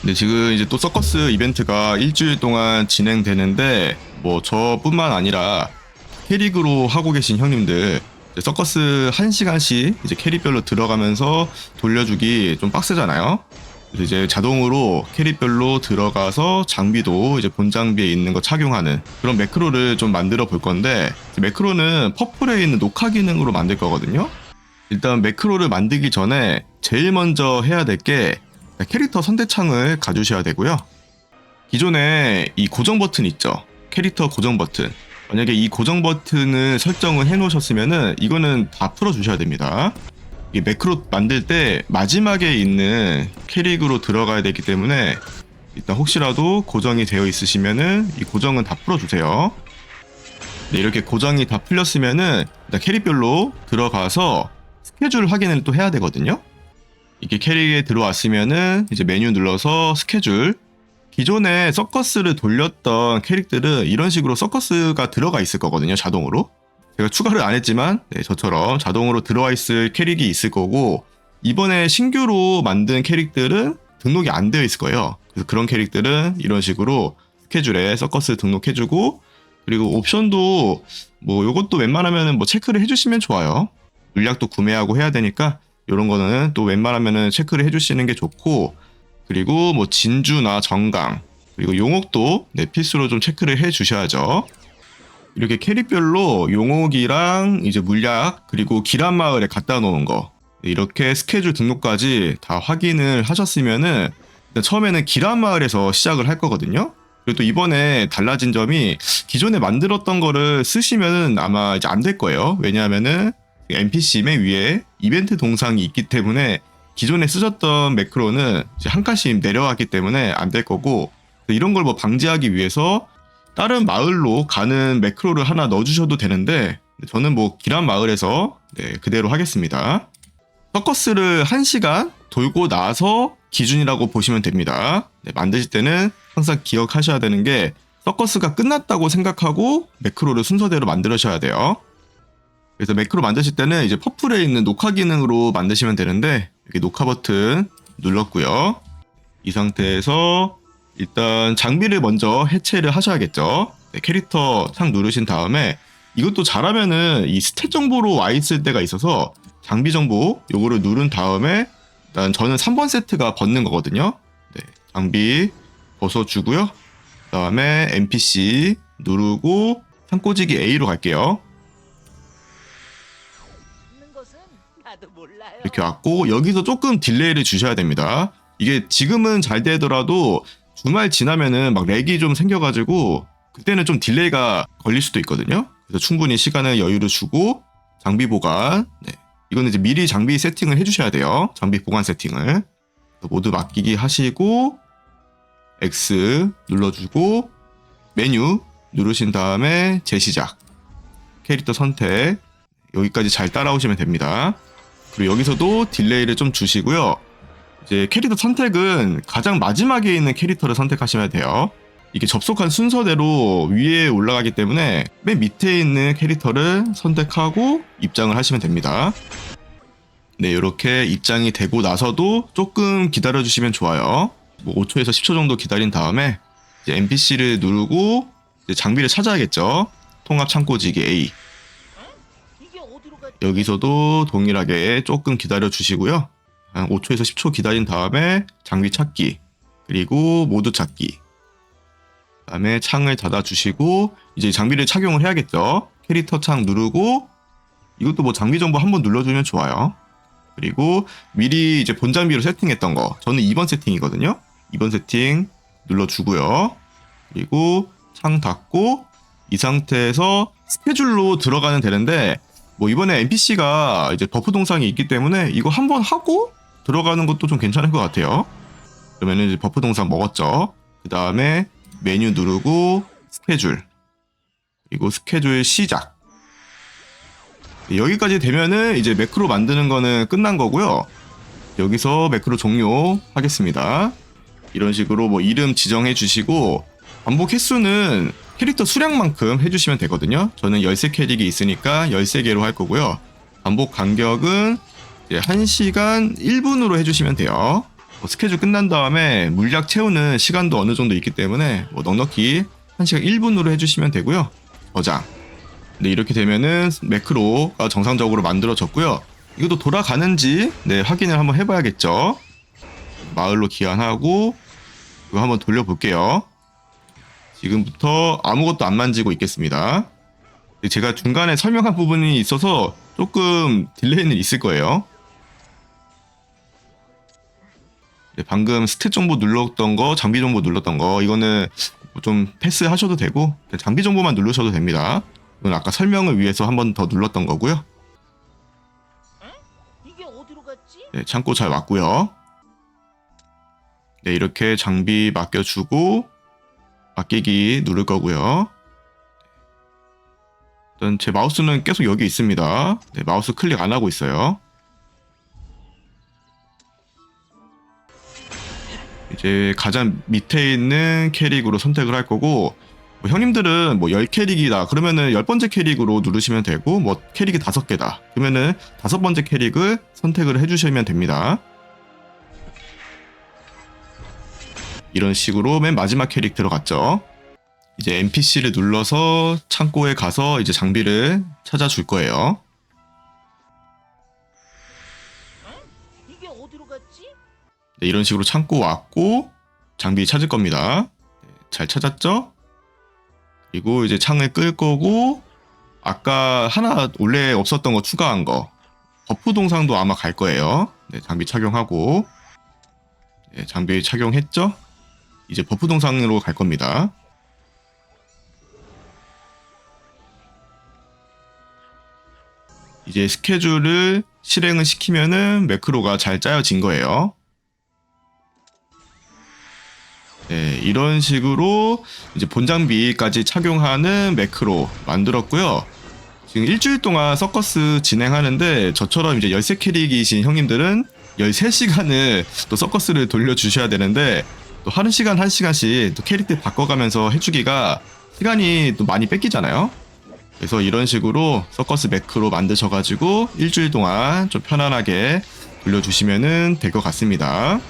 근데 지금 이제 또 서커스 이벤트가 일주일 동안 진행되는데 뭐 저뿐만 아니라 캐릭으로 하고 계신 형님들 서커스 1시간씩 이제 캐릭별로 들어가면서 돌려주기 좀 빡세잖아요. 그래서 이제 자동으로 캐릭별로 들어가서 장비도 이제 본 장비에 있는 거 착용하는 그런 매크로를 좀 만들어 볼 건데 매크로는 퍼플에 있는 녹화 기능으로 만들 거거든요. 일단 매크로를 만들기 전에 제일 먼저 해야 될게 캐릭터 선택창을 가주셔야 되고요. 기존에 이 고정 버튼 있죠. 캐릭터 고정 버튼. 만약에 이 고정 버튼을 설정을 해 놓으셨으면은 이거는 다 풀어 주셔야 됩니다. 이 매크로 만들 때 마지막에 있는 캐릭으로 들어가야 되기 때문에 일단 혹시라도 고정이 되어 있으시면은 이 고정은 다 풀어 주세요. 네, 이렇게 고정이 다 풀렸으면은 캐릭별로 들어가서 스케줄 확인을 또 해야 되거든요. 이게 캐릭에 들어왔으면은 이제 메뉴 눌러서 스케줄. 기존에 서커스를 돌렸던 캐릭들은 이런 식으로 서커스가 들어가 있을 거거든요 자동으로. 제가 추가를 안 했지만 네, 저처럼 자동으로 들어와 있을 캐릭이 있을 거고 이번에 신규로 만든 캐릭들은 등록이 안 되어 있을 거예요. 그래서 그런 캐릭들은 이런 식으로 스케줄에 서커스 등록해주고 그리고 옵션도 뭐 요것도 웬만하면 뭐 체크를 해주시면 좋아요. 물약도 구매하고 해야 되니까 이런 거는 또 웬만하면은 체크를 해주시는 게 좋고 그리고 뭐 진주나 정강 그리고 용옥도 네, 필수로 좀 체크를 해 주셔야죠. 이렇게 캐릭별로 용옥이랑 이제 물약 그리고 기란 마을에 갖다 놓은 거 네, 이렇게 스케줄 등록까지 다 확인을 하셨으면은 처음에는 기란 마을에서 시작을 할 거거든요. 그리고 또 이번에 달라진 점이 기존에 만들었던 거를 쓰시면은 아마 이제 안 될 거예요. 왜냐하면은 NPC 맨 위에 이벤트 동상이 있기 때문에 기존에 쓰셨던 매크로는 한 칸씩 내려왔기 때문에 안 될 거고 이런 걸 뭐 방지하기 위해서 다른 마을로 가는 매크로를 하나 넣어주셔도 되는데 저는 뭐 기란 마을에서 네, 그대로 하겠습니다. 서커스를 1시간 돌고 나서 기준이라고 보시면 됩니다. 네, 만드실 때는 항상 기억하셔야 되는 게 서커스가 끝났다고 생각하고 매크로를 순서대로 만들으셔야 돼요. 그래서 매크로 만드실 때는 이제 퍼플에 있는 녹화 기능으로 만드시면 되는데 이렇게 녹화 버튼 눌렀고요. 이 상태에서 일단 장비를 먼저 해체를 하셔야겠죠. 네, 캐릭터 창 누르신 다음에 이것도 잘하면은 이 스탯 정보로 와 있을 때가 있어서 장비 정보 요거를 누른 다음에 일단 저는 3번 세트가 벗는 거거든요. 네, 장비 벗어주고요. 그 다음에 NPC 누르고 창꽂이기 A로 갈게요. 이렇게 왔고 여기서 조금 딜레이를 주셔야 됩니다. 이게 지금은 잘 되더라도 주말 지나면은 막 렉이 좀 생겨가지고 그때는 좀 딜레이가 걸릴 수도 있거든요. 그래서 충분히 시간을 여유를 주고 장비 보관. 네. 이거는 이제 미리 장비 세팅을 해주셔야 돼요. 장비 보관 세팅을 모두 맡기기 하시고 X 눌러주고 메뉴 누르신 다음에 재시작 캐릭터 선택 여기까지 잘 따라오시면 됩니다. 그리고 여기서도 딜레이를 좀 주시고요. 이제 캐릭터 선택은 가장 마지막에 있는 캐릭터를 선택하시면 돼요. 이게 접속한 순서대로 위에 올라가기 때문에 맨 밑에 있는 캐릭터를 선택하고 입장을 하시면 됩니다. 네, 이렇게 입장이 되고 나서도 조금 기다려 주시면 좋아요. 뭐 5초에서 10초 정도 기다린 다음에 NPC를 누르고 장비를 찾아야겠죠. 통합 창고지기 A. 여기서도 동일하게 조금 기다려 주시고요. 한 5초에서 10초 기다린 다음에 장비 찾기, 그리고 모드 찾기. 그 다음에 창을 닫아 주시고 이제 장비를 착용을 해야겠죠. 캐릭터 창 누르고 이것도 뭐 장비 정보 한번 눌러주면 좋아요. 그리고 미리 이제 본 장비로 세팅했던 거, 저는 2번 세팅이거든요. 2번 세팅 눌러주고요. 그리고 창 닫고 이 상태에서 스케줄로 들어가면 되는데 뭐 이번에 NPC가 이제 버프 동상이 있기 때문에 이거 한번 하고 들어가는 것도 좀 괜찮을 것 같아요. 그러면은 이제 버프 동상 먹었죠. 그 다음에 메뉴 누르고 스케줄 그리고 스케줄 시작. 여기까지 되면은 이제 매크로 만드는 거는 끝난 거고요. 여기서 매크로 종료 하겠습니다. 이런 식으로 뭐 이름 지정해 주시고 반복 횟수는 캐릭터 수량만큼 해주시면 되거든요. 저는 13캐릭이 있으니까 13개로 할 거고요. 반복 간격은 이제 1시간 1분으로 해주시면 돼요. 뭐 스케줄 끝난 다음에 물약 채우는 시간도 어느 정도 있기 때문에 뭐 넉넉히 1시간 1분으로 해주시면 되고요. 저장. 네, 이렇게 되면은 매크로가 정상적으로 만들어졌고요. 이것도 돌아가는지 네, 확인을 한번 해봐야겠죠. 마을로 기한하고 이거 한번 돌려볼게요. 지금부터 아무것도 안 만지고 있겠습니다. 제가 중간에 설명한 부분이 있어서 조금 딜레이는 있을 거예요. 네, 방금 스탯 정보 눌렀던 거, 장비 정보 눌렀던 거, 이거는 좀 패스하셔도 되고, 장비 정보만 누르셔도 됩니다. 이건 아까 설명을 위해서 한 번 더 눌렀던 거고요. 네, 창고 잘 왔고요. 네, 이렇게 장비 맡겨주고, 맡기기 누를 거고요. 일단 제 마우스는 계속 여기 있습니다. 네, 마우스 클릭 안 하고 있어요. 이제 가장 밑에 있는 캐릭으로 선택을 할 거고, 뭐 형님들은 뭐 10캐릭이다. 그러면은 10번째 캐릭으로 누르시면 되고, 뭐 캐릭이 5개다. 그러면은 다섯 번째 캐릭을 선택을 해주시면 됩니다. 이런 식으로 맨 마지막 캐릭 들어갔죠. 이제 NPC를 눌러서 창고에 가서 이제 장비를 찾아줄 거예요. 네, 이런 식으로 창고 왔고 장비 찾을 겁니다. 네, 잘 찾았죠? 그리고 이제 창을 끌 거고 아까 하나 원래 없었던 거 추가한 거 버프 동상도 아마 갈 거예요. 네, 장비 착용하고 네, 장비 착용했죠? 이제 버프 동상으로 갈 겁니다. 이제 스케줄을 실행을 시키면은 매크로가 잘 짜여진 거예요. 네, 이런 식으로 이제 본장비까지 착용하는 매크로 만들었고요. 지금 일주일 동안 서커스 진행하는데 저처럼 이제 13캐릭이신 형님들은 13시간을 또 서커스를 돌려주셔야 되는데 또 하는 시간 한 시간씩 또 캐릭터 바꿔가면서 해주기가 시간이 또 많이 뺏기잖아요. 그래서 이런 식으로 서커스 매크로 만드셔가지고 일주일 동안 좀 편안하게 돌려주시면 될 것 같습니다.